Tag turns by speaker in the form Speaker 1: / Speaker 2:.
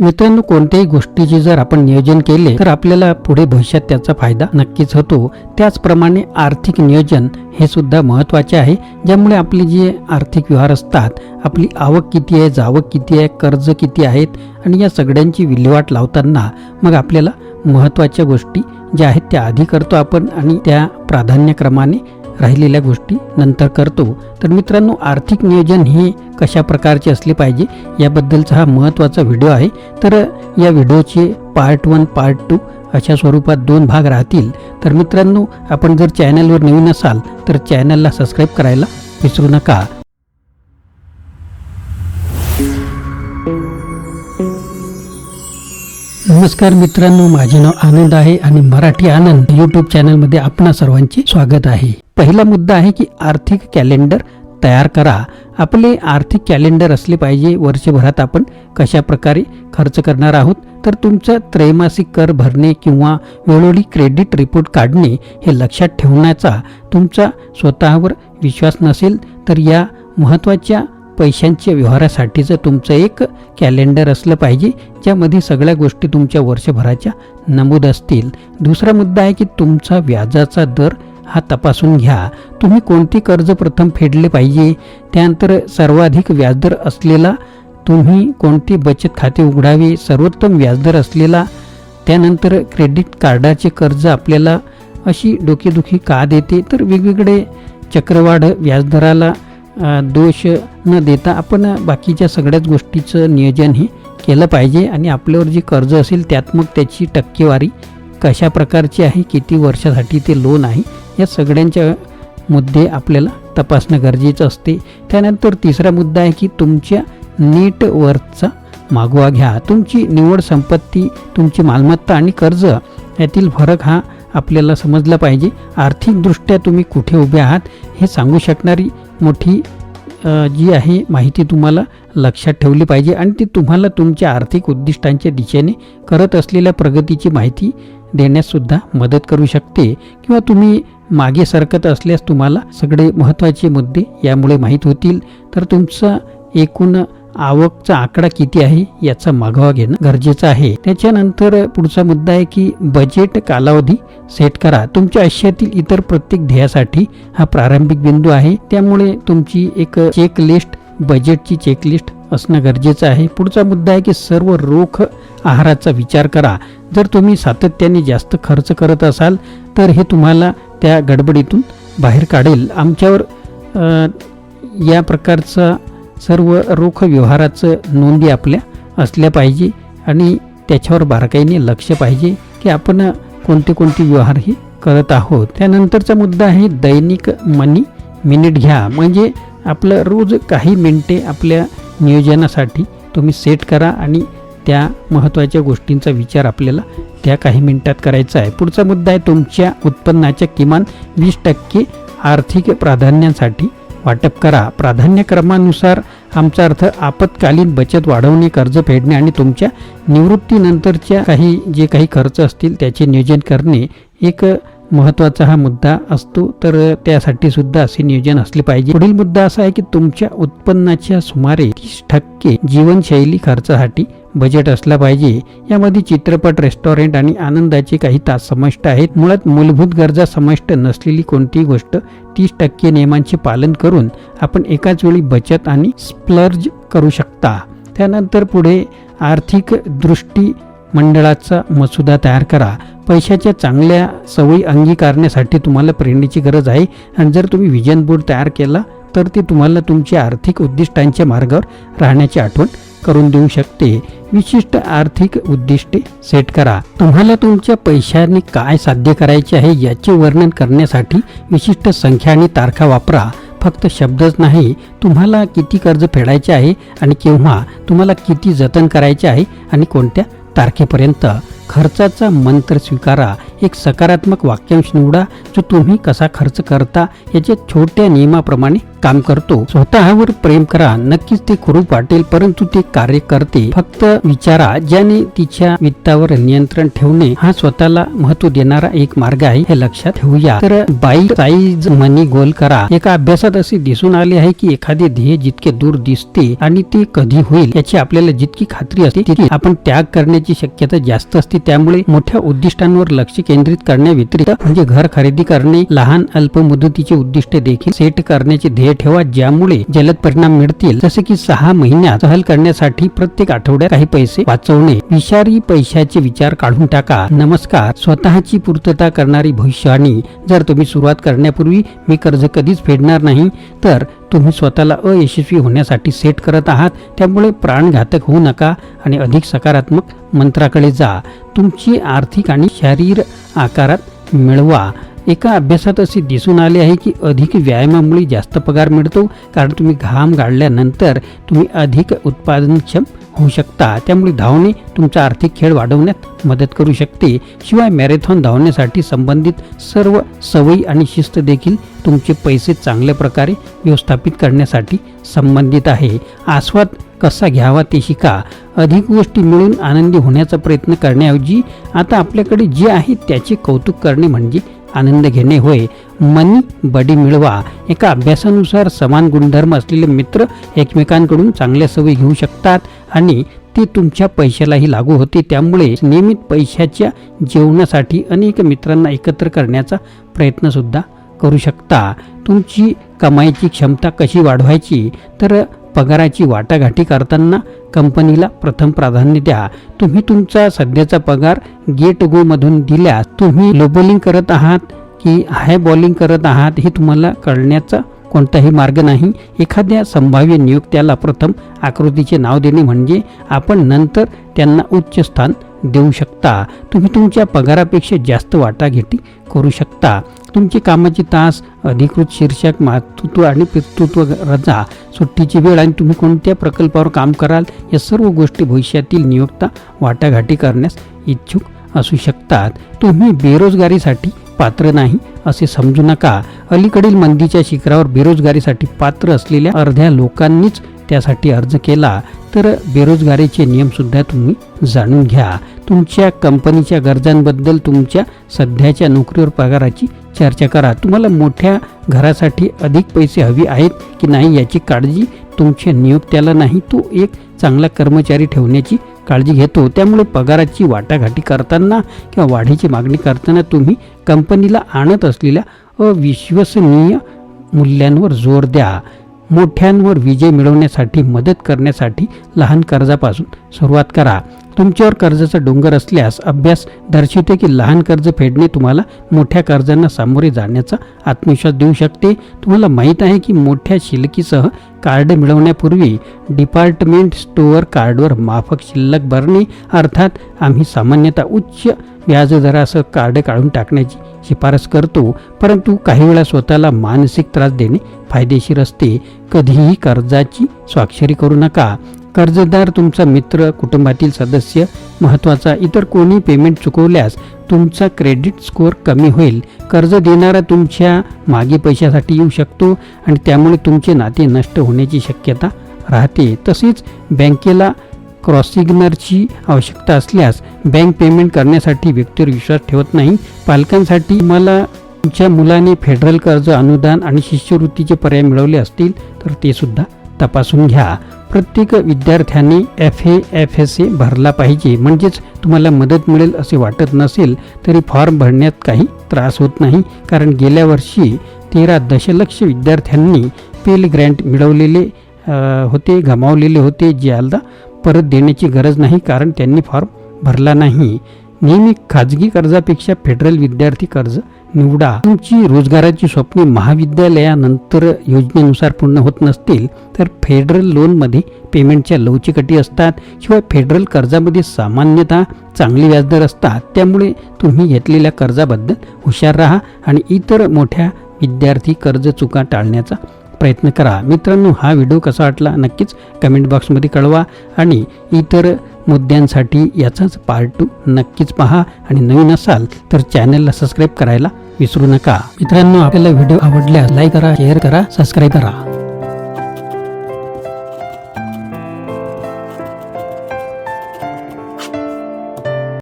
Speaker 1: मित्रांनो कोणत्याही गोष्टीचे जर आपण नियोजन केले तर आपल्याला पुढे भविष्यात त्याचा फायदा नक्कीच होतो. त्याचप्रमाणे आर्थिक नियोजन हे सुद्धा महत्त्वाचे आहे. ज्यामुळे आपले जे आर्थिक व्यवहार असतात आपली आवक किती आहे जावक किती आहे कर्ज किती आहेत आणि या सगळ्यांची विल्हेवाट लावताना मग आपल्याला महत्त्वाच्या गोष्टी ज्या आहेत त्या आधी करतो आपण आणि त्या प्राधान्यक्रमाने राहिलेल्या गोष्टी नंतर करतो. तर मित्रांनो आर्थिक नियोजन हे कशा प्रकारचे असले पाहिजे याबद्दलचा हा महत्त्वाचा व्हिडिओ आहे. तर या व्हिडिओचे पार्ट वन पार्ट टू अशा स्वरूपात दोन भाग राहतील. तर मित्रांनो आपण जर चॅनलवर नवीन असाल तर चॅनलला सबस्क्राईब करायला विसरू नका. नमस्कार मित्रांनो माझे नाव आनंद आहे आणि मराठी आनंद यूट्यूब चॅनलमध्ये आपणा सर्वांचे स्वागत आहे. पहिला मुद्दा आहे की आर्थिक कॅलेंडर तयार करा. आपले आर्थिक कॅलेंडर असले पाहिजे वर्षभरात आपण कशा प्रकारे खर्च करणार आहोत? तर तुमचं त्रैमासिक कर भरणे किंवा वेळोवेळी क्रेडिट रिपोर्ट काढणे हे लक्षात ठेवण्याचा तुमचा स्वतःवर विश्वास नसेल तर या महत्त्वाच्या पैशांच्या व्यवहारासाठीचं तुमचं एक कॅलेंडर असलं पाहिजे ज्यामध्ये सगळ्या गोष्टी तुमच्या वर्षभराच्या नमूद असतील. दुसरा मुद्दा आहे की तुमचा व्याजाचा दर हा तपासून घ्या. तुम्ही कोणते कर्ज प्रथम फेडले पाहिजे? त्यानंतर सर्वाधिक व्याजदर असलेला तुम्ही कोणते बचत खाते उघडावे? सर्वोत्तम व्याजदर असलेला त्यानंतर क्रेडिट कार्डाचे कर्ज आपल्याला अशी डोकेदुखी का देते? तर वेगवेगळे चक्रवाढ व्याजदराला दोष न देता आपण बाकीच्या सगळ्याच गोष्टीचं नियोजन हे केलं पाहिजे आणि आपल्यावर जे कर्ज असेल त्यात मग त्याची टक्केवारी कशा प्रकारची आहे किती वर्षासाठी ते लोन आहे या सगळ्यांच्या मुद्दे आपल्याला तपासणं गरजेचं असते. त्यानंतर तिसरा मुद्दा आहे की तुमच्या नीट वर्थचा मागोवा घ्या. तुमची निवड संपत्ती तुमची मालमत्ता आणि कर्ज यातील फरक हा आपल्याला समजला पाहिजे. आर्थिकदृष्ट्या तुम्ही कुठे उभे आहात हे सांगू शकणारी मोठी जी आहे माहिती तुम्हाला लक्षात ठेवली पाहिजे आणि ती तुम्हाला तुमच्या आर्थिक उद्दिष्टांच्या दिशेने करत असलेल्या प्रगतीची माहिती देण्याससुद्धा मदत करू शकते. किंवा तुम्ही मागे सरकत असल्यास तुम्हाला सगळे महत्त्वाचे मुद्दे यामुळे माहीत होतील. तर तुमचा एकूण आवकचा आकडा किती आहे याचा मागोवा घेणं गरजेचं आहे. त्याच्यानंतर पुढचा मुद्दा आहे की बजेट कालावधी सेट करा. तुमच्या आयुष्यातील इतर प्रत्येक ध्येयासाठी हा प्रारंभिक बिंदू आहे. त्यामुळे तुमची एक चेक लिस्ट बजेटची चेकलिस्ट असणं गरजेचं आहे. पुढचा मुद्दा आहे की सर्व रोख आहाराचा विचार करा. जर तुम्ही सातत्याने जास्त खर्च करत असाल तर हे तुम्हाला त्या गडबडीतून बाहेर काढेल. आमच्यावर या प्रकारचा सर्व रोख व्यवहाराचं नोंदी आपल्या असल्या पाहिजे आणि त्याच्यावर बारकाईने लक्ष पाहिजे की आपण कोणते कोणते व्यवहार हे करत आहोत. त्यानंतरचा मुद्दा आहे दैनिक मनी मिनिट घ्या. म्हणजे आपलं रोज काही मिनिटे आपल्या नियोजनासाठी तुम्ही सेट करा आणि त्या महत्त्वाच्या गोष्टींचा विचार आपल्याला त्या काही मिनिटात करायचा आहे. पुढचा मुद्दा आहे तुमच्या उत्पन्नाच्या किमान वीस टक्के आर्थिक प्राधान्यांसाठी वाटप करा. प्राधान्यक्रमानुसार आमचा अर्थ आपत्कालीन बचत वाढवणे कर्ज फेडणे आणि तुमच्या निवृत्तीनंतरच्या काही जे काही खर्च असतील त्याचे नियोजन करणे एक महत्त्वाचा हा मुद्दा असतो. तर त्यासाठी सुद्धा असे नियोजन असले पाहिजे. पुढील मुद्दा असा आहे की तुमच्या उत्पन्नाच्या सुमारे तीस टक्के जीवनशैली खर्चासाठी बजेट असला पाहिजे. यामध्ये चित्रपट रेस्टॉरंट आणि आनंदाचे काही तास समाविष्ट आहेत. मुळात मूलभूत गरजा समाविष्ट नसलेली कोणतीही गोष्ट तीस टक्के नियमांचे पालन करून आपण एकाच वेळी बचत आणि स्प्लर्ज करू शकता. त्यानंतर पुढे आर्थिक दृष्टी मंडळाचा मसुदा तयार करा. पैशाच्या चांगल्या सवयी अंगीकारण्यासाठी तुम्हाला प्रेरणेची गरज आहे आणि जर तुम्ही विजन बोर्ड तयार केला तर ते तुम्हाला तुमच्या आर्थिक उद्दिष्टांच्या मार्गावर राहण्याची आठवण करून देऊ शकते. विशिष्ट आर्थिक उद्दिष्टे सेट करा. तुम्हाला तुमच्या पैशाने काय साध्य करायचे आहे याचे वर्णन करण्यासाठी विशिष्ट संख्या आणि तारखा वापरा. फक्त शब्दच नाही तुम्हाला किती कर्ज फेडायचे आहे आणि केव्हा तुम्हाला किती जतन करायचे आहे आणि कोणत्या तारखेपर्यंत. खर्चाचा मंत्र स्वीकारा. एक सकारात्मक वाक्यांश निवडा जो तुम्ही कसा खर्च करता याच्या छोट्या नियमाप्रमाणे काम करतो. स्वतःवर प्रेम करा नक्कीच ते कुरूप वाटेल परंतु ते कार्य करते. फक्त विचारा ज्याने तिच्या वित्तावर नियंत्रण ठेवणे हा स्वतःला महत्त्व देणारा एक मार्ग आहे हे लक्षात ठेवूया. तर बाई साईज मनी गोल करा. एका अभ्यासात असे दिसून आले आहे की एखादे ध्येय जितके दूर दिसते आणि ते कधी होईल याची आपल्याला जितकी खात्री असते तितकी आपण त्याग करण्याची शक्यता जास्त असते. त्यामुळे मोठ्या उद्दिष्टांवर लक्ष केंद्रित करण्याव्यतिरिक्त म्हणजे घर खरेदी करणे लहान अल्प मुदतीचे उद्दिष्ट देखील सेट करण्याचे ध्येय ठेवा ज्यामुळे जलद परिणाम मिळतील. जसे की सहा महिन्यात सहल करण्यासाठी प्रत्येक आठवड्यात काही पैसे वाचवणे. विषारी पैशाचे विचार काढून टाका. नमस्कार. स्वतःची पूर्तता करणारी भविष्यवाणी. जर तुम्ही सुरुवात करण्यापूर्वी मी कर्ज कधीच फेडणार नाही तर तुम्ही स्वतःला अयशस्वी होण्यासाठी सेट करत आहात. त्यामुळे प्राणघातक होऊ नका आणि अधिक सकारात्मक मंत्राकडे जा. तुमची आर्थिक आणि शारीर आकारात मिळवा. एका अभ्यासात असे दिसून आले आहे की अधिक व्यायामामुळे जास्त पगार मिळतो कारण तुम्ही घाम गाळल्यानंतर तुम्ही अधिक उत्पादनक्षम होऊ शकता. त्यामुळे धावणे तुमचा आर्थिक खेळ वाढवण्यात मदत करू शकते. शिवाय मॅरेथॉन धावण्यासाठी संबंधित सर्व सवयी आणि शिस्त देखील तुमचे पैसे चांगल्या प्रकारे व्यवस्थापित करण्यासाठी संबंधित आहे. आस्वाद कसा घ्यावा ते शिका. अधिक गोष्टी मिळून आनंदी होण्याचा प्रयत्न करण्याऐवजी आता आपल्याकडे जे आहे त्याचे कौतुक करणे म्हणजे आनंद घेणे होय. मनी बडी मिळवा. एका अभ्यासानुसार समान गुणधर्म असलेले मित्र एकमेकांकडून चांगल्या सवयी घेऊ शकतात. आणि ते तुमच्या पैशालाही लागू होते. त्यामुळे नियमित पैशाच्या जेवणासाठी अनेक मित्रांना एकत्र करण्याचा प्रयत्नसुद्धा करू शकता. तुमची कमाईची क्षमता कशी वाढवायची? तर पगाराची वाटाघाटी करताना कंपनीला प्रथम प्राधान्य द्या. तुम्ही तुमचा सध्याचा पगार गेट गोमधून दिल्यास तुम्ही लो बॉलिंग करत आहात की हाय बॉलिंग करत आहात हे तुम्हाला कळण्याचा कोणताही मार्ग नाही. एखाद्या संभाव्य नियुक्त्याला प्रथम आकृतीचे नाव देणे म्हणजे आपण नंतर त्यांना उच्च स्थान देऊ शकता. तुम्ही तुमच्या पगारापेक्षा जास्त वाटाघाटी करू शकता. तुमचे कामाचे तास अधिकृत शीर्षक मातृत्व आणि पितृत्व रजा सुट्टीची वेळ आणि तुम्ही कोणत्या प्रकल्पावर काम कराल या सर्व गोष्टी भविष्यातील नियोक्ता वाटाघाटी करण्यास इच्छुक असू शकतात. तुम्ही बेरोजगारीसाठी पात्र नाही असे समजू नका. अलीकडील मंदीच्या शिखरावर बेरोजगारीसाठी पात्र असलेल्या अर्ध्या लोकांनीच त्यासाठी अर्ज केला. तर बेरोजगारीचे नियमसुद्धा तुम्ही जाणून घ्या. तुमच्या कंपनीच्या गरजांबद्दल तुमच्या सध्याच्या नोकरीवर पगाराची चर्चा करा. तुम्हाला मोठ्या घरासाठी अधिक पैसे हवे आहेत की नाही याची काळजी तुमच्या नियोक्त्याला नाही. तो एक चांगला कर्मचारी ठेवण्याची काळजी घेतो. त्यामुळे पगाराची वाटाघाटी करताना किंवा वाढीची मागणी करताना तुम्ही कंपनीला आणत असलेल्या अविश्वसनीय मूल्यांवर जोर द्या. मोठ्यांवर विजय मिळवण्यासाठी मदत करण्यासाठी लहान कर्जापासून सुरुवात करा. तुमच्यावर कर्जाचा डोंगर असल्यास अभ्यास दर्शवते की लहान कर्ज फेडणे तुम्हाला मोठ्या कर्जांना सामोरे जाण्याचा आत्मविश्वास देऊ शकते. तुम्हाला माहीत आहे की मोठ्या शिल्लकीसह कार्ड मिळवण्यापूर्वी डिपार्टमेंट स्टोअर कार्डवर माफक शिल्लक भरणे अर्थात आम्ही सामान्यतः उच्च व्याजदरासह कार्ड काढून टाकण्याची शिफारस करतो परंतु काही वेळा स्वतःला मानसिक त्रास देणे फायदेशीर असते. कधीही कर्जाची स्वाक्षरी करू नका. कर्जदार तुमचा मित्र कुटुंबातील सदस्य महत्त्वाचा इतर कोणी पेमेंट चुकवल्यास तुमचा क्रेडिट स्कोअर कमी होईल. कर्ज देणारा तुमच्या मागे पैशासाठी येऊ शकतो आणि त्यामुळे तुमचे नाते नष्ट होण्याची शक्यता राहते. तसेच बँकेला क्रॉसिग्नरची आवश्यकता असल्यास बँक पेमेंट करण्यासाठी व्यक्तीवर विश्वास ठेवत नाही. पालकांसाठी मला तुमच्या मुलाने फेडरल कर्ज अनुदान आणि शिष्यवृत्तीचे पर्याय मिळवले असतील तर ते सुद्धा तपासून घ्या. प्रत्येक विद्यार्थ्याने F A F S A भरला पाहिजे. म्हणजेच तुम्हाला मदत मिळेल असे वाटत नसेल तरी फॉर्म भरण्यात काही त्रास होत नाही. कारण गेल्या वर्षी तेरा दशलक्ष विद्यार्थ्यांनी पेल ग्रँट मिळवलेले होते गमावलेले होते. ज्याला परत देण्याची गरज नाही कारण त्यांनी फॉर्म भरला नाही. नेहमी खाजगी कर्जापेक्षा फेडरल विद्यार्थी कर्ज निवडा. तुमची रोजगाराची स्वप्ने महाविद्यालयानंतर योजनेनुसार पूर्ण होत नसतील तर फेडरल लोनमध्ये पेमेंटच्या लवचिकटी असतात. शिवाय फेडरल कर्जामध्ये सामान्यतः चांगले व्याजदर असतात. त्यामुळे तुम्ही घेतलेल्या कर्जाबद्दल हुशार राहा आणि इतर मोठ्या विद्यार्थी कर्ज चुका टाळण्याचा प्रयत्न करा. मित्रांनो हा व्हिडिओ कसा वाटला नक्कीच कमेंट बॉक्समध्ये कळवा आणि इतर मुद्द्यांसाठी याचाच पार्ट टू नक्कीच पहा आणि नवीन असाल तर चॅनलला सबस्क्राईब करायला विसरू नका. मित्रांनो आपल्याला व्हिडिओ आवडल्यास लाईक करा शेअर करा सबस्क्राईब करा.